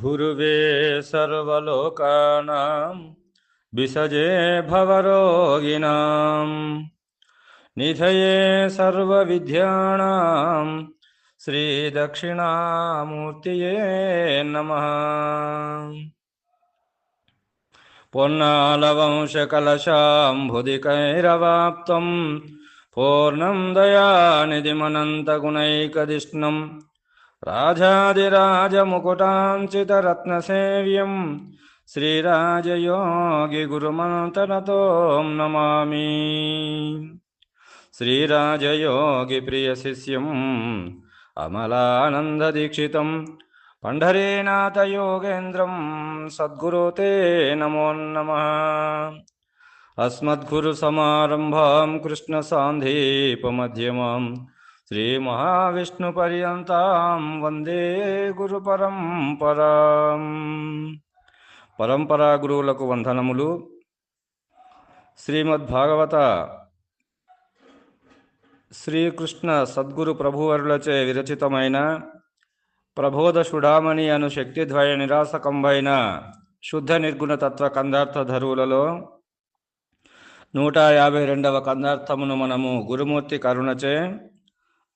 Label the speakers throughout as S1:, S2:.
S1: गुरुवे सर्वलोकानां विसजे भवरोगिणां निधये सर्वविद्याणां श्रीदक्षिणामूर्तये नमः पुन्नालवंशकलशाम्भुदिकैरवाप्तं पूर्णं दयानिधिमनन्तगुणैकदिष्णम् राजाकुटाञ्चितरत्नसेव्यम् श्रीराजयोगिगुरुमन्तरतों नमामि। श्रीराजयोगिप्रियशिष्यम् अमलानन्ददीक्षितम् पण्ढरीनाथयोगेन्द्रं सद्गुरो ते नमो नमः। अस्मद्गुरुसमारम्भां कृष्णसान्धीपमध्यमाम् శ్రీమహావిష్ణుపర్యంతాం వందే గురు పరంపరా గురువులకు వందనములు. శ్రీమద్భాగవత శ్రీకృష్ణ సద్గురు ప్రభువరులచే విరచితమైన ప్రబోధ సుడామణి అను శక్తిద్వయ నిరాసకంబైన శుద్ధ నిర్గుణ తత్వ కందార్థ ధరువులలో నూట యాభై రెండవ కందార్థమును మనము గురుమూర్తి కరుణచే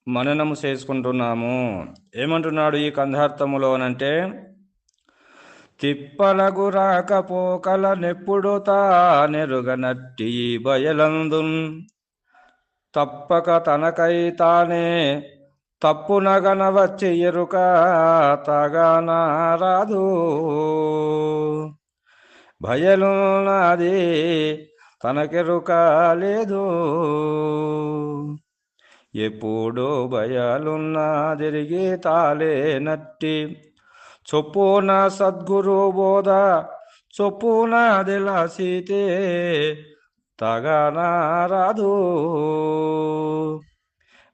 S1: మననము చేసుకుంటున్నాము. ఏమంటున్నాడు ఈ కంధార్థములోనంటే తిప్పలకు రాకపోకల నెప్పుడు తానెరుగనట్టి ఈ బయలందున్. తప్పక తనకై తానే తప్పునగన వచ్చి ఎరుక తగనారాదు. భయలు నాది తనకెరుక లేదు. ఎప్పుడో భయాలున్నా జరిగే తాలే నట్టి. చొప్పున సద్గురు బోధ చొప్పున దిలాసితే తగనారాదు.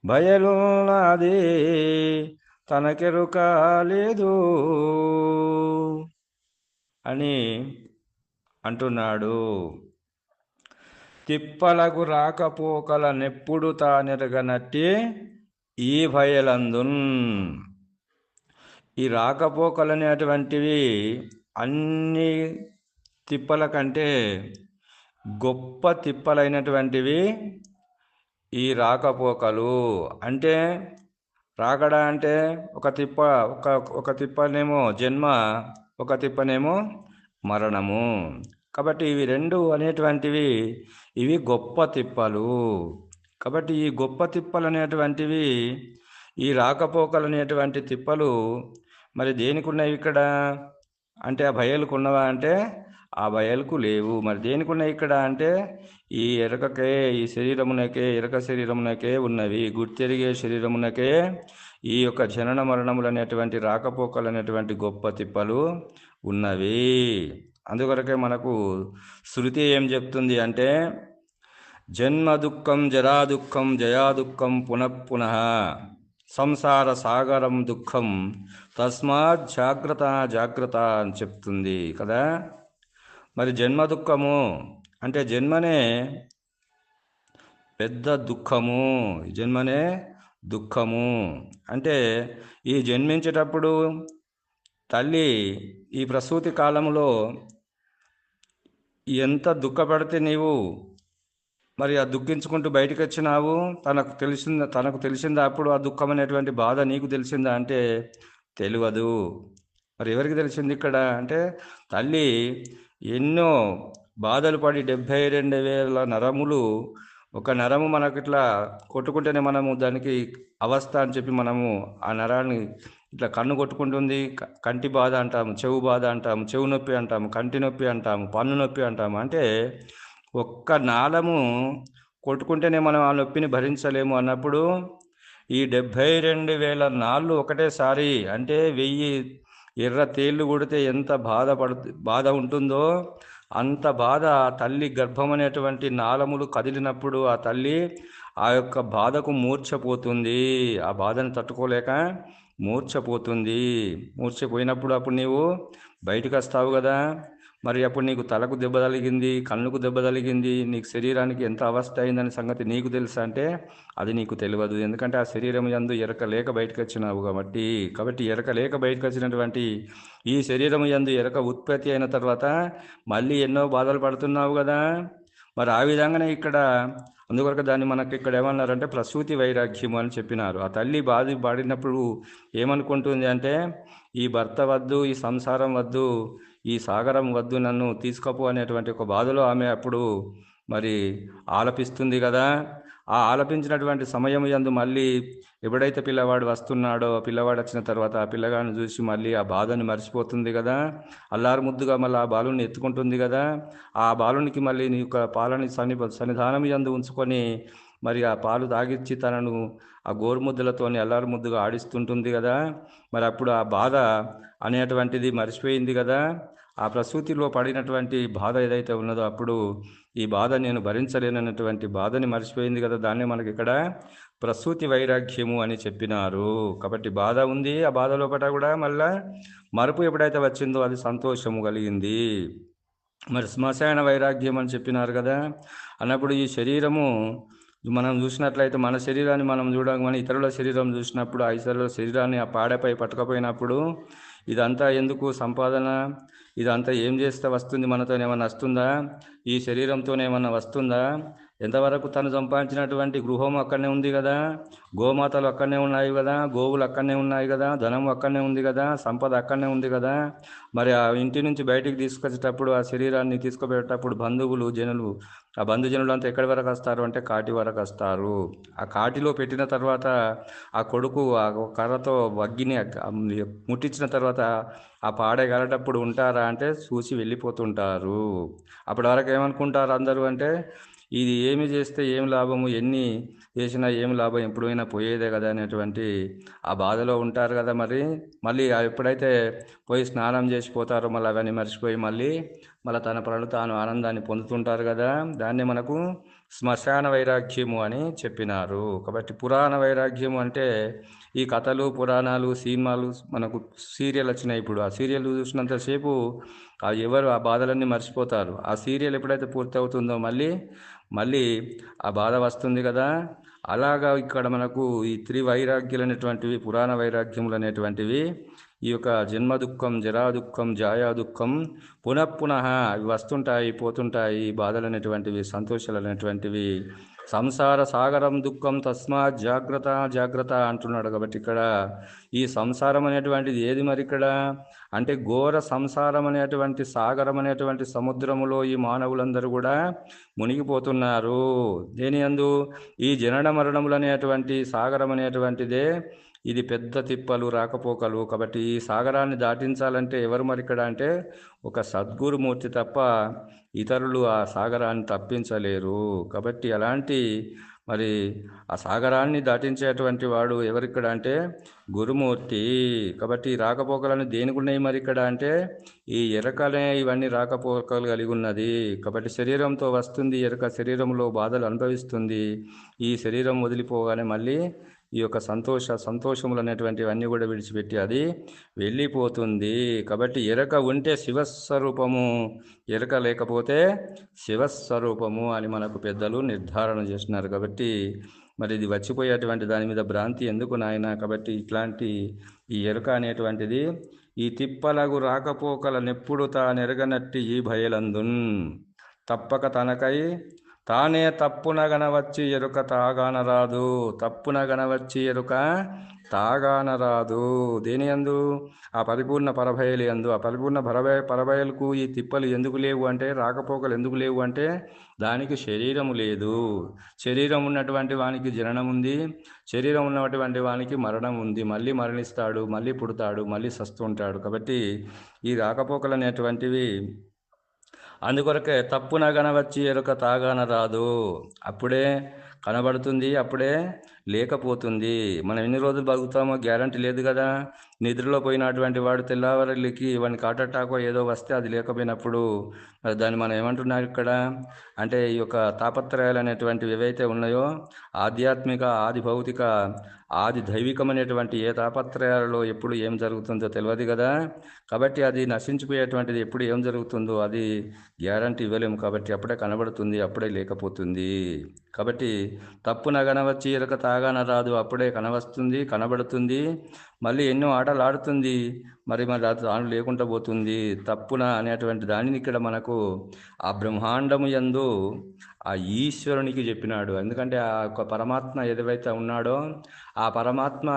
S1: భయలు నాది తనకెరుక లేదు. అని అంటున్నాడు. తిప్పలకు రాకపోకల నెప్పుడు తానెరగనట్టి ఈ భయలందున్. ఈ రాకపోకలు అనేటువంటివి అన్ని తిప్పల కంటే గొప్ప తిప్పలైనటువంటివి ఈ రాకపోకలు. అంటే రాకడా అంటే ఒక తిప్ప ఒక ఒక తిప్పనేమో జన్మ ఒక తిప్పనేమో మరణము. కాబట్టి ఇవి రెండు అనేటువంటివి ఇవి గొప్ప తిప్పలు. కాబట్టి ఈ గొప్ప తిప్పలు అనేటువంటివి ఈ రాకపోకలు అనేటువంటి తిప్పలు మరి దేనికి ఉన్నాయి ఇక్కడ? అంటే ఆ భయాలకు ఉన్నవా అంటే ఆ భయాలకు లేవు. మరి దేనికి ఉన్నాయి ఇక్కడ అంటే ఈ ఎరకకే ఈ శరీరమునకే ఎరక శరీరమునకే ఉన్నవి. గుర్తెరిగే శరీరమునకే ఈ యొక్క జనన మరణములు అనేటువంటి రాకపోకలు అనేటువంటి గొప్ప తిప్పలు ఉన్నవి. అందుకొరకే మనకు శృతి ఏం చెప్తుంది అంటే జన్మ దుఃఖం జరా దుఃఖం జయా దుఃఖం పునఃపున సంసార సాగరం దుఃఖం తస్మాత్ జాగ్రత్త జాగ్రత్త అని చెప్తుంది కదా. మరి జన్మ దుఃఖము అంటే జన్మనే పెద్ద దుఃఖము జన్మనే దుఃఖము. అంటే ఈ జన్మించేటప్పుడు తల్లి ఈ ప్రసూతి కాలంలో ఎంత దుఃఖపడితే నీవు మరి ఆ దుఃఖించుకుంటూ బయటకు వచ్చినావు తనకు తెలిసిందా తనకు తెలిసిందా అప్పుడు ఆ దుఃఖం అనేటువంటి బాధ నీకు తెలిసిందా? అంటే తెలియదు. మరి ఎవరికి తెలిసింది ఇక్కడ? అంటే తల్లి ఎన్నో బాధలు పడి డెబ్భై రెండు వేల నరములు ఒక నరము మనకి ఇట్లా కొట్టుకుంటేనే మనము దానికి అవస్థ అని చెప్పి మనము ఆ నరాన్ని ఇట్లా కన్ను కొట్టుకుంటుంది కంటి బాధ అంటాము చెవు బాధ అంటాము చెవు నొప్పి అంటాము కంటి నొప్పి అంటాము పన్ను నొప్పి అంటాము. అంటే ఒక్క నాళము కొట్టుకుంటేనే మనం ఆ నొప్పిని భరించలేము అన్నప్పుడు ఈ డెబ్భై రెండు వేల నాళ్ళు ఒకటేసారి అంటే వెయ్యి ఎర్ర తేళ్ళు కొడితే ఎంత బాధపడు బాధ ఉంటుందో అంత బాధ తల్లి గర్భం అనేటువంటి నాళములు కదిలినప్పుడు ఆ తల్లి ఆ యొక్క బాధకు మూర్ఛపోతుంది. ఆ బాధను తట్టుకోలేక మూర్ఛపోతుంది. మూర్ఛపోయినప్పుడు అప్పుడు నీవు బయటకు వస్తావు కదా. మరి అప్పుడు నీకు తలకు దెబ్బ తలిగింది కళ్ళుకు దెబ్బ తలిగింది నీకు శరీరానికి ఎంత అవస్థ అయిందనే సంగతి నీకు తెలుసా అంటే అది నీకు తెలియదు. ఎందుకంటే ఆ శరీరం యందు ఎరక లేక బయటకు వచ్చినావు కాబట్టి. కాబట్టి ఎరక లేక బయటకు వచ్చినటువంటి ఈ శరీరం యందు ఎరక ఉత్పత్తి అయిన తర్వాత మళ్ళీ ఎన్నో బాధలు పడుతున్నావు కదా. మరి ఆ విధంగానే ఇక్కడ అందుకొరకు దాన్ని మనకి ఇక్కడ ఏమన్నారంటే ప్రసూతి వైరాగ్యము అని చెప్పినారు. ఆ తల్లి బాధ పడినప్పుడు ఏమనుకుంటుంది అంటే ఈ భర్త వద్దు ఈ సంసారం వద్దు ఈ సాగరం వద్దు నన్ను తీసుకపో అనేటువంటి ఒక బాధలో ఆమె అప్పుడు మరి ఆలపిస్తుంది కదా. ఆ ఆలపించినటువంటి సమయం యందు మళ్ళీ ఎప్పుడైతే పిల్లవాడు వస్తున్నాడో పిల్లవాడు వచ్చిన తర్వాత ఆ పిల్లగాడిని చూసి మళ్ళీ ఆ బాధని మర్చిపోతుంది కదా. అల్లారు ముద్దుగా మళ్ళీ ఆ బాలుని ఎత్తుకుంటుంది కదా. ఆ బాలునికి మళ్ళీ నీ యొక్క పాలని సన్ని సన్నిధానం యందు ఉంచుకొని మరి ఆ పాలు తాగిచ్చి తనను ఆ గోరుముద్దలతోని అల్లారు ముద్దుగా ఆడిస్తుంటుంది కదా. మరి అప్పుడు ఆ బాధ అనేటువంటిది మర్చిపోయింది కదా. ఆ ప్రసూతిలో పడినటువంటి బాధ ఏదైతే ఉన్నదో అప్పుడు ఈ బాధ నేను భరించలేనటువంటి బాధని మర్చిపోయింది కదా దాన్ని మనకి ఇక్కడ ప్రసూతి వైరాగ్యము అని చెప్పినారు. కాబట్టి బాధ ఉంది ఆ బాధ లోపల కూడా మళ్ళా మరుపు ఎప్పుడైతే వచ్చిందో అది సంతోషము కలిగింది. మరి శ్మశాన వైరాగ్యం అని చెప్పినారు కదా అన్నప్పుడు ఈ శరీరము మనం చూసినట్లయితే మన శరీరాన్ని మనం చూడగానే ఇతరుల శరీరం చూసినప్పుడు ఆ ఇతరుల శరీరాన్ని ఆ పాడపై పట్టుకపోయినప్పుడు ఇదంతా ఎందుకు సంపాదన? ఇదంతా ఏం చేస్తే వస్తుంది? మనతో ఏమన్నా వస్తుందా? ఈ శరీరంతో ఏమైనా వస్తుందా? ఎంతవరకు తను సంపాదించినటువంటి గృహం అక్కడనే ఉంది కదా? గోమాతలు అక్కడనే ఉన్నాయి కదా? గోవులు అక్కడనే ఉన్నాయి కదా? ధనం అక్కడనే ఉంది కదా? సంపద అక్కడనే ఉంది కదా? మరి ఆ ఇంటి నుంచి బయటికి తీసుకొచ్చేటప్పుడు ఆ శరీరాన్ని తీసుకుపోయేటప్పుడు బంధువులు జనులు ఆ బంధుజనులు అంతా ఎక్కడి వరకు వస్తారు అంటే కాటి వరకు వస్తారు. ఆ కాటిలో పెట్టిన తర్వాత ఆ కొడుకు ఆ కర్రతో వగ్గిని ముట్టించిన తర్వాత ఆ పాడేగలటప్పుడు ఉంటారా అంటే చూసి వెళ్ళిపోతుంటారు. అప్పటి వరకు ఏమనుకుంటారు అందరూ అంటే ఇది ఏమి చేస్తే ఏం లాభము ఎన్ని చేసినా ఏం లాభం ఎప్పుడైనా పోయేదే కదా అనేటువంటి ఆ బాధలో ఉంటారు కదా మరి. మళ్ళీ ఎప్పుడైతే పోయి స్నానం చేసిపోతారో మళ్ళీ అవన్నీ మర్చిపోయి మళ్ళీ మళ్ళీ తన పనులు తాను ఆనందాన్ని పొందుతుంటారు కదా. దాన్ని మనకు శ్మశాన వైరాగ్యము అని చెప్పినారు. కాబట్టి పురాణ వైరాగ్యము అంటే ఈ కథలు పురాణాలు సినిమాలు మనకు సీరియల్ వచ్చినాయి ఇప్పుడు. ఆ సీరియల్ చూసినంతసేపు ఎవరు ఆ బాధలన్నీ మర్చిపోతారు. ఆ సీరియల్ ఎప్పుడైతే పూర్తి అవుతుందో మళ్ళీ మళ్ళీ ఆ బాధ వస్తుంది కదా. అలాగా ఇక్కడ మనకు ఈ త్రివైరాగ్యులు అనేటువంటివి పురాణ వైరాగ్యములు అనేటువంటివి ఈ యొక్క జన్మ దుఃఖం జరా దుఃఖం జాయా దుఃఖం పునఃపున అవి వస్తుంటాయి పోతుంటాయి బాధలు అనేటువంటివి సంతోషాలు అనేటువంటివి సంసార సాగరం దుఃఖం తస్మాత్ జాగ్రత్త జాగ్రత్త అంటున్నాడు కాబట్టి ఇక్కడ ఈ సంసారం అనేటువంటిది ఏది మరి ఇక్కడ? అంటే ఘోర సంసారం అనేటువంటి సాగరం అనేటువంటి సముద్రములో ఈ మానవులందరూ కూడా మునిగిపోతున్నారు. దేని అందు ఈ జనన మరణములు అనేటువంటి సాగరం అనేటువంటిదే ఇది పెద్ద తిప్పలు రాకపోకలు. కాబట్టి ఈ సాగరాన్ని దాటించాలంటే ఎవరు మరి ఇక్కడ అంటే ఒక సద్గురుమూర్తి తప్ప ఇతరులు ఆ సాగరాన్ని తప్పించలేరు. కాబట్టి అలాంటి మరి ఆ సాగరాన్ని దాటించేటువంటి వాడు ఎవరిక్కడ అంటే గురుమూర్తి. కాబట్టి రాకపోకలను దేనికి ఉన్నాయి మరి ఇక్కడ అంటే ఈ ఎరకనే ఇవన్నీ రాకపోకలు కలిగి ఉన్నది. కాబట్టి శరీరంతో వస్తుంది ఎరక శరీరంలో బాధలు అనుభవిస్తుంది. ఈ శరీరం వదిలిపోగానే మళ్ళీ ఈ యొక్క సంతోష సంతోషములు అనేటువంటివన్నీ కూడా విడిచిపెట్టి అది వెళ్ళిపోతుంది. కాబట్టి ఎరక ఉంటే శివస్వరూపము ఎరక లేకపోతే శివస్వరూపము అని మనకు పెద్దలు నిర్ధారణ చేస్తున్నారు. కాబట్టి మరి ఇది వచ్చిపోయేటువంటి దాని మీద భ్రాంతి ఎందుకు నాయన? కాబట్టి ఇట్లాంటి ఈ ఎరుక అనేటువంటిది ఈ తిప్పలగు రాకపోకల నెప్పుడు తానెరగనట్టి ఈ భయలందున్. తప్పక తనకై తానే తప్పున గనవచ్చి ఎరుక తాగానరాదు. తప్పున గనవచ్చి ఎరుక తాగానరాదు. దేని అందు ఆ పరిపూర్ణ పరభయలు ఎందు ఆ పరిపూర్ణ పరభయ పరభయలకు ఈ తిప్పలు ఎందుకు లేవు అంటే రాకపోకలు ఎందుకు లేవు అంటే దానికి శరీరము లేదు. శరీరం ఉన్నటువంటి వానికి జననం ఉంది. శరీరం ఉన్నటువంటి వానికి మరణం ఉంది. మళ్ళీ మరణిస్తాడు మళ్ళీ పుడతాడు మళ్ళీ సస్తుంటాడు. కాబట్టి ఈ రాకపోకలు అనేటువంటివి అందుకొరకే తప్పున గనవచ్చి ఎరుక తాగాన రాదు అప్పుడే కనబడుతుంది అప్పుడే లేకపోతుంది. మనం ఎన్ని రోజులు బతుకుతామో గ్యారంటీ లేదు కదా. నిద్రలో పోయినటువంటి వాడు తెల్లవారులకి వానికి హార్ట్ ఏదో వస్తే అది లేకపోయినప్పుడు మరి దాన్ని మనం ఏమంటున్నారు ఇక్కడ? అంటే ఈ యొక్క తాపత్రయాలు అనేటువంటివి ఏవైతే ఉన్నాయో ఆధ్యాత్మిక ఆది భౌతిక ఆది దైవికమైనటువంటి ఏ తాపత్రయాలలో ఎప్పుడు ఏం జరుగుతుందో తెలియదు కదా. కాబట్టి అది నశించిపోయేటువంటిది ఎప్పుడు ఏం జరుగుతుందో అది గ్యారంటీ ఇవ్వలేము కాబట్టి అప్పుడే కనబడుతుంది అప్పుడే లేకపోతుంది. కాబట్టి తప్పున కనవచ్చి ఎరక తాగాన రాదు అప్పుడే కనవస్తుంది కనబడుతుంది మళ్ళీ ఎన్నో ఆటలు ఆడుతుంది మరి మరి అది తాను లేకుండా పోతుంది. తప్పున అనేటువంటి దానిని ఇక్కడ మనకు ఆ బ్రహ్మాండము యందు ఆ ఈశ్వరునికి చెప్పినాడు. ఎందుకంటే ఆ యొక్క పరమాత్మ ఏదైతే ఉన్నాడో ఆ పరమాత్మ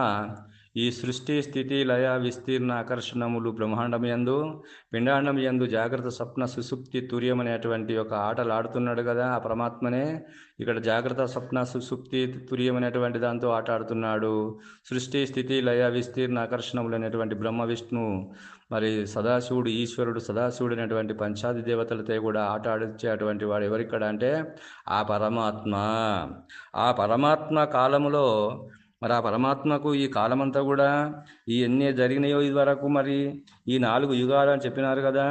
S1: ఈ సృష్టి స్థితి లయ విస్తీర్ణ ఆకర్షణములు బ్రహ్మాండం యందు పిండాండం యందు జాగ్రత్త స్వప్న సుసుప్తి తుర్యం అనేటువంటి ఒక ఆటలు ఆడుతున్నాడు కదా ఆ పరమాత్మనే. ఇక్కడ జాగ్రత్త స్వప్న సుసుప్తి తుర్యం అనేటువంటి దాంతో ఆట ఆడుతున్నాడు సృష్టి స్థితి లయ విస్తీర్ణ ఆకర్షణములు అనేటువంటి బ్రహ్మ విష్ణు. మరి సదాశివుడు ఈశ్వరుడు సదాశివుడు అనేటువంటి పంచాది దేవతలతో కూడా ఆట ఆడించేటువంటి వాడు ఎవరిక్కడ అంటే ఆ పరమాత్మ. ఆ పరమాత్మ కాలములో మరి ఆ పరమాత్మకు ఈ కాలమంతా కూడా ఈ ఎన్ని జరిగినాయో ఇది వరకు మరి ఈ నాలుగు యుగాలు అని చెప్పినారు కదా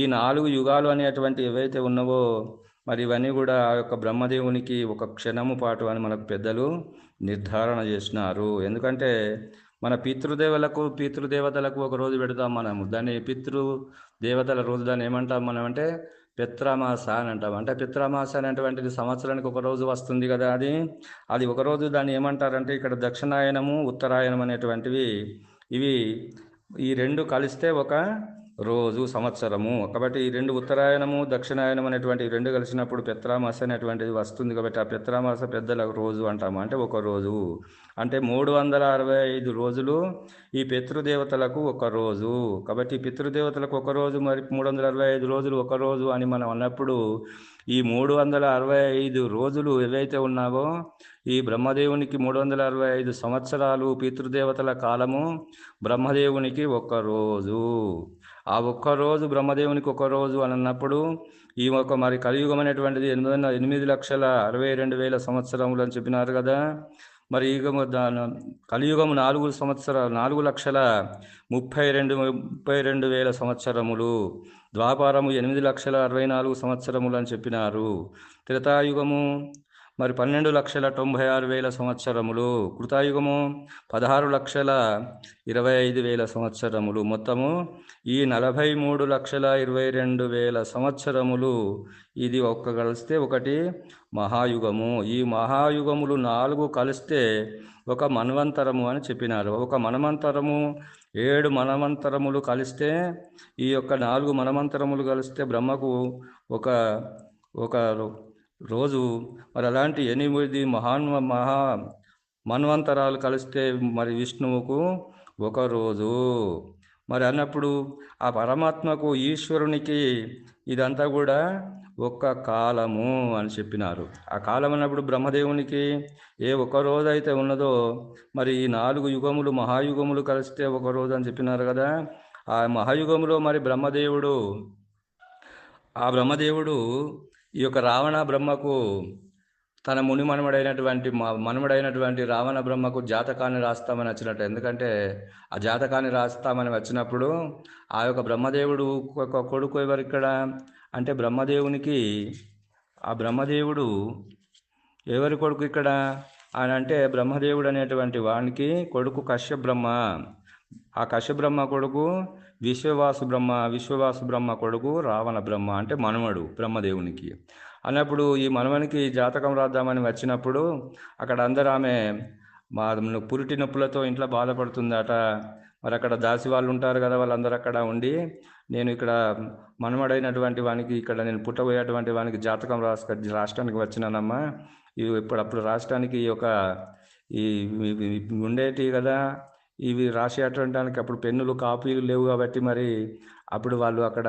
S1: ఈ నాలుగు యుగాలు అనేటువంటి ఏవైతే ఉన్నావో మరి ఇవన్నీ కూడా ఆ యొక్క బ్రహ్మదేవునికి ఒక క్షణము పాటు అని మనకు పెద్దలు నిర్ధారణ చేసినారు. ఎందుకంటే మన పితృదేవులకు పితృదేవతలకు ఒక రోజు పెడతాం మనము. దాన్ని పితృ దేవతల రోజు దాన్ని ఏమంటాం మనం అంటే పిత్రమాస అని అంటాం అంటే పిత్రమాస అనేటువంటిది సంవత్సరానికి ఒక రోజు వస్తుంది కదా అది. అది ఒక రోజు దాన్ని ఏమంటారంటే ఇక్కడ దక్షిణాయనము ఉత్తరాయణం అనేటువంటివి ఇవి ఈ రెండు కలిస్తే ఒక రోజు సంవత్సరము. కాబట్టి ఈ రెండు ఉత్తరాయణము దక్షిణాయనం అనేటువంటి రెండు కలిసినప్పుడు పెత్రామాస అనేటువంటిది వస్తుంది కాబట్టి ఆ పెత్రామాస పెద్దల రోజు అంటాము. అంటే ఒక రోజు. అంటే మూడు వందల అరవై ఐదు రోజులు ఈ పితృదేవతలకు ఒక రోజు. కాబట్టి పితృదేవతలకు ఒక రోజు మరి మూడు వందల అరవై ఐదు రోజులు ఒక రోజు అని మనం అన్నప్పుడు ఈ మూడు వందల అరవై ఐదు రోజులు ఏవైతే ఉన్నావో ఈ బ్రహ్మదేవునికి మూడు వందల అరవై ఐదు సంవత్సరాలు పితృదేవతల కాలము బ్రహ్మదేవునికి ఒక రోజు. ఆ ఒక్క రోజు బ్రహ్మదేవునికి ఒక రోజు అని అన్నప్పుడు ఈ ఒక మరి కలియుగం అనేటువంటిది ఎనిమిది ఎనిమిది లక్షల అరవై రెండు వేల సంవత్సరములు అని చెప్పినారు కదా. మరి యుగము దాని కలియుగము నాలుగు సంవత్సరాలు నాలుగు లక్షల ముప్పై రెండు ముప్పై రెండు వేల సంవత్సరములు ద్వాపారము ఎనిమిది లక్షల అరవై నాలుగు సంవత్సరములు అని చెప్పినారు. త్రేతాయుగము మరి పన్నెండు లక్షల తొంభై ఆరు వేల సంవత్సరములు. కృతాయుగము పదహారు లక్షల ఇరవై ఐదు వేల సంవత్సరములు. మొత్తము ఈ నలభై మూడు లక్షల ఇరవై రెండు వేల సంవత్సరములు. ఇది ఒక్క కలిస్తే ఒకటి మహాయుగము. ఈ మహాయుగములు నాలుగు కలిస్తే ఒక మన్వంతరము అని చెప్పినారు. ఒక మనమంతరము ఏడు మనమంతరములు కలిస్తే ఈ యొక్క నాలుగు మనమంతరములు కలిస్తే బ్రహ్మకు ఒక ఒక రోజు మరి అలాంటి ఎనిమిది మహాన్ మహా మన్వంతరాలు కలిస్తే మరి విష్ణువుకు ఒక రోజు. మరి అన్నప్పుడు ఆ పరమాత్మకు ఈశ్వరునికి ఇదంతా కూడా ఒక్క కాలము అని చెప్పినారు. ఆ కాలం అన్నప్పుడు బ్రహ్మదేవునికి ఏ ఒక్క రోజు అయితే ఉన్నదో మరి ఈ నాలుగు యుగములు మహాయుగములు కలిస్తే ఒక రోజు అని చెప్పినారు కదా. ఆ మహాయుగములో మరి బ్రహ్మదేవుడు ఆ బ్రహ్మదేవుడు ఈ యొక్క రావణ బ్రహ్మకు తన ముని మనమడైనటువంటి మ- మనమడైనటువంటి రావణ బ్రహ్మకు జాతకాన్ని రాస్తామని వచ్చినట్టు. ఎందుకంటే ఆ జాతకాన్ని రాస్తామని వచ్చినప్పుడు ఆ యొక్క బ్రహ్మదేవుడు ఒక కొడుకు ఎవరు ఇక్కడ అంటే బ్రహ్మదేవునికి ఆ బ్రహ్మదేవుడు ఎవరి కొడుకు ఇక్కడ? అని అంటే బ్రహ్మదేవుడు అనేటువంటి వానికి కొడుకు కశ్యప బ్రహ్మ ఆ కశబ్రహ్మ కొడుకు విశ్వవాసు బ్రహ్మ విశ్వవాసు బ్రహ్మ కొడుకు రావణ బ్రహ్మ అంటే మనవడు బ్రహ్మదేవునికి. అన్నప్పుడు ఈ మనవనికి జాతకం రాద్దామని వచ్చినప్పుడు అక్కడ అందరూ ఆమె మా పురిటి నొప్పులతో ఇంట్లో బాధపడుతుందట. మరి అక్కడ దాసి వాళ్ళు ఉంటారు కదా వాళ్ళందరూ అక్కడ ఉండి నేను ఇక్కడ మనమడైనటువంటి వానికి ఇక్కడ నేను పుట్టబోయేటువంటి వానికి జాతకం రాసు రాష్ట్రానికి వచ్చినానమ్మా. ఇవి ఇప్పుడప్పుడు రాష్ట్రానికి ఈ యొక్క ఈ ఉండేటివి కదా. ఇవి రాసేటువంటి అప్పుడు పెన్నులు కాపీలు లేవు కాబట్టి మరి అప్పుడు వాళ్ళు అక్కడ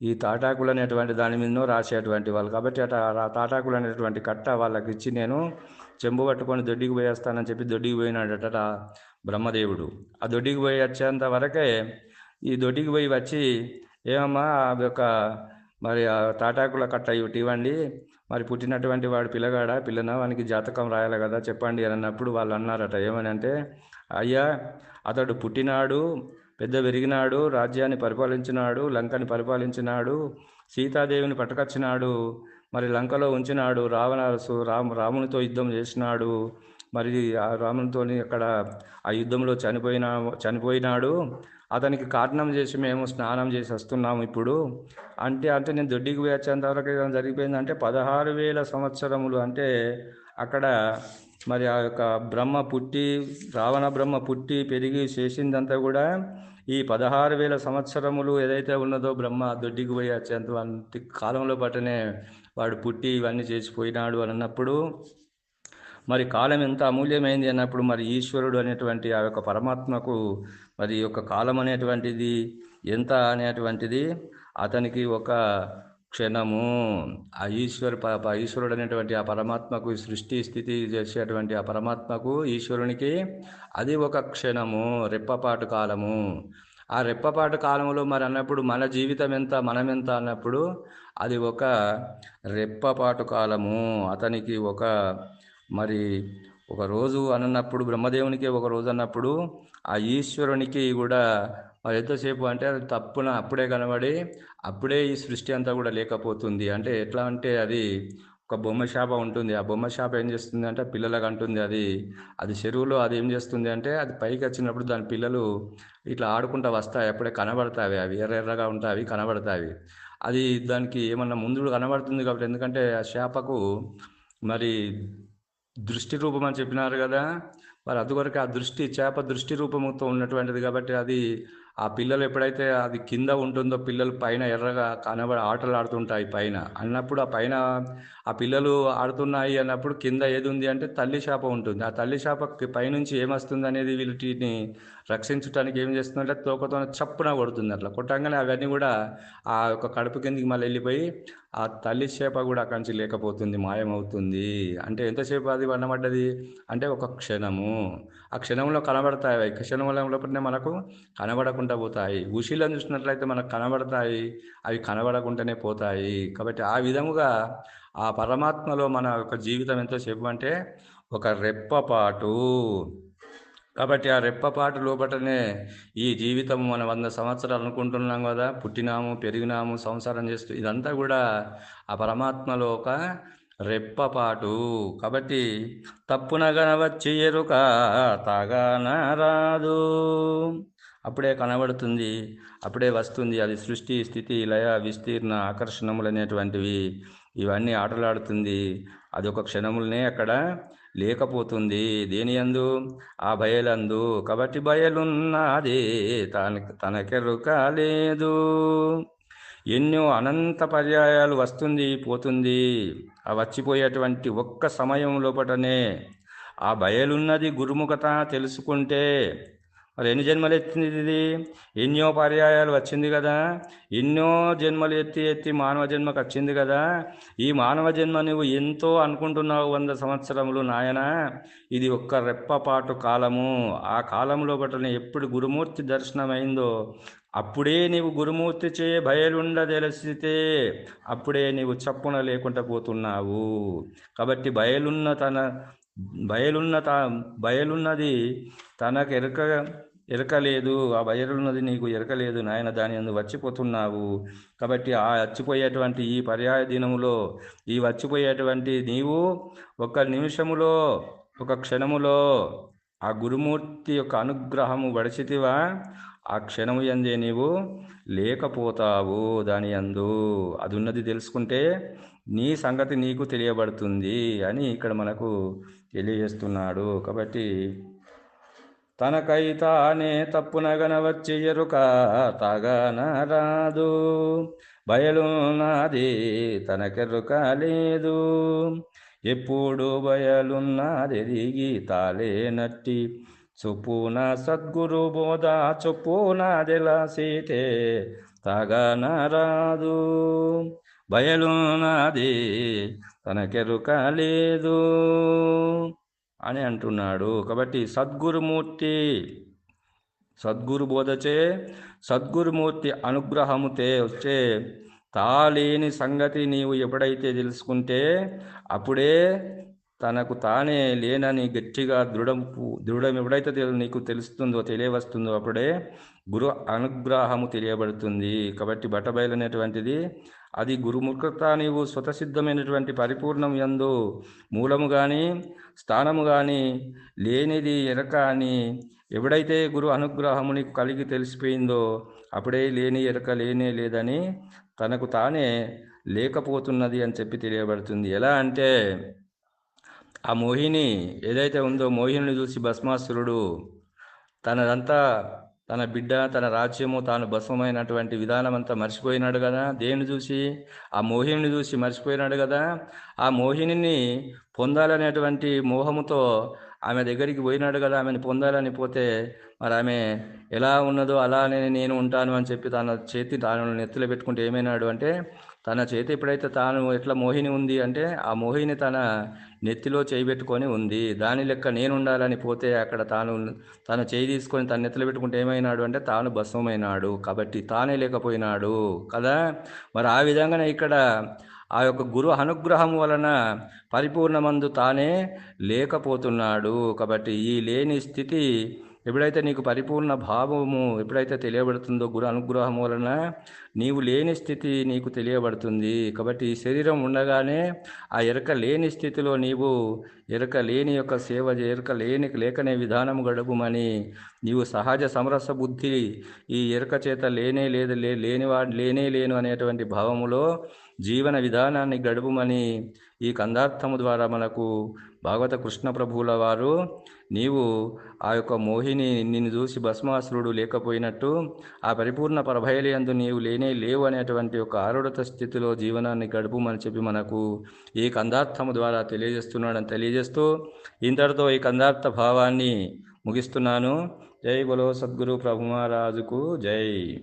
S1: ఈ తాటాకులు అనేటువంటి దాని మీదనో రాసేటువంటి వాళ్ళు. కాబట్టి అట తాటాకులు అనేటువంటి కట్ట వాళ్ళకి ఇచ్చి నేను చెంబు పట్టుకొని దొడ్డికి పోయేస్తానని చెప్పి దొడ్డికి పోయినాడట బ్రహ్మదేవుడు. ఆ దొడ్డికి పోయి వచ్చేంత వరకే ఈ దొడ్డికి పోయి వచ్చి ఏమమ్మా అవి యొక్క మరి ఆ తాటాకుల కట్ట ఇవి ఇవ్వండి. మరి పుట్టినటువంటి వాడు పిల్లగాడ పిల్లన? వానికి జాతకం రాయాలి కదా చెప్పండి అని అన్నప్పుడు వాళ్ళు అన్నారట. ఏమని అంటే అయ్యా అతడు పుట్టినాడు పెద్ద పెరిగినాడు రాజ్యాన్ని పరిపాలించినాడు లంకని పరిపాలించినాడు సీతాదేవిని పట్టుకొచ్చినాడు మరి లంకలో ఉంచినాడు రావణాసు రామ రామునితో యుద్ధం చేసినాడు మరి ఆ రామునితో అక్కడ ఆ యుద్ధంలో చనిపోయిన చనిపోయినాడు. అతనికి కారణం చేసి మేము స్నానం చేసి వస్తున్నాము ఇప్పుడు. అంటే అంటే నేను దొడ్డికి పోయి వచ్చేంత వరకు ఏదైనా జరిగిపోయిందంటే పదహారు వేల సంవత్సరములు అంటే అక్కడ మరి ఆ యొక్క బ్రహ్మ పుట్టి రావణ బ్రహ్మ పుట్టి పెరిగి చేసిందంతా కూడా ఈ పదహారు వేల సంవత్సరములు ఏదైతే ఉన్నదో బ్రహ్మ దొడ్డికి పోయి వచ్చేంత కాలంలో పట్టనే వాడు పుట్టి ఇవన్నీ చేసిపోయినాడు అని అన్నప్పుడు మరి కాలం ఎంత అమూల్యమైంది అన్నప్పుడు మరి ఈశ్వరుడు అనేటువంటి ఆ యొక్క పరమాత్మకు మరి యొక్క కాలం అనేటువంటిది ఎంత అనేటువంటిది అతనికి ఒక క్షణము ఆ ఈశ్వరు ప ఈశ్వరుడు అనేటువంటి ఆ పరమాత్మకు సృష్టి స్థితి చేసేటువంటి ఆ పరమాత్మకు ఈశ్వరునికి అది ఒక క్షణము రెప్పపాటు కాలము. ఆ రెప్పపాటు కాలంలో మరి అన్నప్పుడు మన జీవితం ఎంత మనం ఎంత అన్నప్పుడు అది ఒక రెప్పపాటు కాలము. అతనికి ఒక మరి ఒక రోజు అన్నప్పుడు బ్రహ్మదేవునికి ఒక రోజు అన్నప్పుడు ఆ ఈశ్వరునికి కూడా మరి ఎంతసేపు అంటే అది తప్పున అప్పుడే కనబడి అప్పుడే ఈ సృష్టి అంతా కూడా లేకపోతుంది. అంటే ఎట్లా అంటే అది ఒక బొమ్మ షాప ఉంటుంది. ఆ బొమ్మ షాప ఏం చేస్తుంది అంటే పిల్లలకు అంటుంది. అది అది చెరువులో అది ఏం చేస్తుంది అంటే అది పైకి వచ్చినప్పుడు దాని పిల్లలు ఇట్లా ఆడుకుంటూ వస్తాయి. అప్పుడే కనబడతాయి అవి ఎర్ర ఎర్రగా ఉంటాయి. కనబడతాయి. అది దానికి ఏమన్నా ముందు కనబడుతుంది కాబట్టి ఎందుకంటే ఆ చేపకు మరి దృష్టి రూపం అని చెప్పినారు కదా. మరి అదివరకు ఆ దృష్టి చేప దృష్టి రూపముతో ఉన్నటువంటిది కాబట్టి అది ఆ పిల్లలు ఎప్పుడైతే అది కింద ఉంటుందో పిల్లలు పైన ఎర్రగా కనబడి ఆటలు ఆడుతుంటాయి పైన. అన్నప్పుడు ఆ పైన ఆ పిల్లలు ఆడుతున్నాయి అన్నప్పుడు కింద ఏది ఉంది అంటే తల్లి చేప ఉంటుంది. ఆ తల్లి శాప పైనుంచి ఏమొస్తుంది అనేది వీటిని రక్షించడానికి ఏం చేస్తుందంటే తోకతో చప్పున కొడుతుంది అట్లా. కొట్టంగానే అవన్నీ కూడా ఆ యొక్క కడుపు కిందికి మళ్ళీ వెళ్ళిపోయి ఆ తల్లి చేప కూడా అక్కడి నుంచి లేకపోతుంది మాయమవుతుంది. అంటే ఎంతసేపు అది వండబడ్డది అంటే ఒక క్షణము. ఆ క్షణంలో కనబడతాయి. అవి క్షణంలో మనకు కనబడకుండా పోతాయి. ఉషిలను చూసినట్లయితే మనకు కనబడతాయి. అవి కనబడకుండానే పోతాయి. కాబట్టి ఆ విధముగా ఆ పరమాత్మలో మన యొక్క జీవితం ఎంతసేపు అంటే ఒక రెప్పపాటు. కాబట్టి ఆ రెప్పపాటు లోపటనే ఈ జీవితం మన వంద సంవత్సరాలు అనుకుంటున్నాం కదా. పుట్టినాము పెరిగినాము సంసారం చేస్తూ ఇదంతా కూడా ఆ పరమాత్మలో ఒక రెప్పపాటు. కాబట్టి తప్పున గనవచ్చి ఎరుక తాగాన అప్పుడే కనబడుతుంది అప్పుడే వస్తుంది. అది సృష్టి స్థితి లయ విస్తీర్ణ ఆకర్షణములు అనేటువంటివి. ఇవన్నీ ఆటలాడుతుంది. అది ఒక క్షణములనే అక్కడ లేకపోతుంది. దేని యందు? ఆ బయలందు. కాబట్టి బయలున్నది తన తనకెరుక లేదు. ఎన్నో అనంత పర్యాయాలు వస్తుంది పోతుంది. వచ్చిపోయేటువంటి ఒక్క సమయం లోపటనే ఆ బయలున్నది గురుముఖత తెలుసుకుంటే మరి ఎన్ని జన్మలు ఎత్తింది ఇది? ఎన్నో పర్యాయాలు వచ్చింది కదా? ఎన్నో జన్మలు ఎత్తి ఎత్తి మానవ జన్మకు వచ్చింది కదా? ఈ మానవ జన్మ నువ్వు ఎంతో అనుకుంటున్నావు వంద సంవత్సరములు నాయన. ఇది ఒక్క రెప్పపాటు కాలము. ఆ కాలంలో బట్టనే ఎప్పుడు గురుమూర్తి దర్శనమైందో అప్పుడే నీవు గురుమూర్తి చే బయలుండ తెలిసితే అప్పుడే నీవు చప్పున లేకుండా పోతున్నావు. కాబట్టి బయలున్న తన బయలున్న త బయలున్నది తనకు ఎరక ఎరకలేదు. ఆ బయలున్నది నీకు ఎరకలేదు నాయన దాని అందు వచ్చిపోతున్నావు. కాబట్టి ఆ వచ్చిపోయేటువంటి ఈ పర్యాయ దినములో ఈ వచ్చిపోయేటువంటి నీవు ఒక నిమిషములో ఒక క్షణములో ఆ గురుమూర్తి యొక్క అనుగ్రహము వడిచితివా? ఆ క్షణము ఎందే నీవు లేకపోతావు దాని అందు అది ఉన్నది తెలుసుకుంటే నీ సంగతి నీకు తెలియబడుతుంది అని ఇక్కడ మనకు తెలియజేస్తున్నాడు. కాబట్టి తనకై తానే తప్పునగనవచ్చి ఎరుక తగనరాదు బయలున్నది తనకెరుక లేదు. ఎప్పుడు బయలున్నది తాలే నట్టి చొప్పున సద్గురు బోధ చొప్పున సీతే తాగన రాదు బయలున్నది తనకెరుక లేదు అని అంటున్నాడు. కాబట్టి సద్గురుమూర్తి సద్గురు బోధచే సద్గురుమూర్తి అనుగ్రహముతే వచ్చే తాలేని సంగతి నీవు ఎప్పుడైతే తెలుసుకుంటే అప్పుడే తనకు తానే లేనని గట్టిగా దృఢం దృఢం ఎప్పుడైతే నీకు తెలుస్తుందో తెలియవస్తుందో అప్పుడే గురు అనుగ్రహము తెలియబడుతుంది. కాబట్టి బట్టబయలు అనేటువంటిది అది గురుముఖత నీవు స్వతసిద్ధమైనటువంటి పరిపూర్ణం ఎందు మూలము కానీ స్థానము కానీ లేనిది ఎరక అని ఎవడైతే గురు అనుగ్రహము నీకు కలిగి తెలిసిపోయిందో అప్పుడే లేని ఎరక లేనే లేదని తనకు తానే లేకపోతున్నది అని చెప్పి తెలియబడుతుంది. ఎలా అంటే ఆ మోహిని ఏదైతే ఉందో మోహిని చూసి భస్మాసురుడు తనదంతా తన బిడ్డ తన రాజ్యము తాను భస్మమైనటువంటి విధానం అంతా మర్చిపోయినాడు కదా. దేన్ని చూసి? ఆ మోహిని చూసి మర్చిపోయినాడు కదా. ఆ మోహిని పొందాలనేటువంటి మోహముతో ఆమె దగ్గరికి పోయినాడు కదా. ఆమెను పొందాలని పోతే మరి ఆమె ఎలా ఉన్నదో అలానే నేను ఉంటాను అని చెప్పి తన చేతి తాను నెత్తిలో పెట్టుకుంటే ఏమైనాడు అంటే తన చేతి ఎప్పుడైతే తాను ఎట్లా మోహిని ఉంది అంటే ఆ మోహిని తన నెత్తిలో చేయి పెట్టుకొని ఉంది. దాని లెక్క నేను ఉండాలని పోతే అక్కడ తాను తన చేయి తీసుకొని తన నెత్తిలో పెట్టుకుంటే ఏమైనాడు అంటే తాను భస్మమైనాడు. కాబట్టి తానే లేకపోయినాడు. కదా? మరి ఆ విధంగానే ఇక్కడ ఆ యొక్క గురు అనుగ్రహం వలన పరిపూర్ణమందు తానే లేకపోతున్నాడు. కాబట్టి ఈ లేని స్థితి ఎప్పుడైతే నీకు పరిపూర్ణ భావము ఎప్పుడైతే తెలియబడుతుందో గురు అనుగ్రహం వలన నీవు లేని స్థితి నీకు తెలియబడుతుంది. కాబట్టి ఈ శరీరం ఉండగానే ఆ ఎరక లేని స్థితిలో నీవు ఎరక లేని యొక్క సేవ ఎరక లేని లేకనే విధానం గడుపుమని నీవు సహజ సమరస బుద్ధి ఈ ఎరక చేత లేనే లేదు లే లేనివాడు లేనే లేను అనేటువంటి భావములో జీవన విధానాన్ని గడుపుమని ఈ కందార్థము ద్వారా మనకు భాగవత కృష్ణ ప్రభువుల వారు నీవు ఆ యొక్క మోహిని నిన్ను చూసి భస్మాసురుడు లేకపోయినట్టు ఆ పరిపూర్ణ పరభయలందు నీవు లేనే లేవు అనేటువంటి ఒక ఆరుడత స్థితిలో జీవనాన్ని గడుపుమని చెప్పి మనకు ఈ కందార్థము ద్వారా తెలియజేస్తున్నాడని తెలియజేస్తూ ఇంతటితో ఈ కందార్థ భావాన్ని ముగిస్తున్నాను. జై బలో సద్గురు ప్రభు మహారాజుకు జై.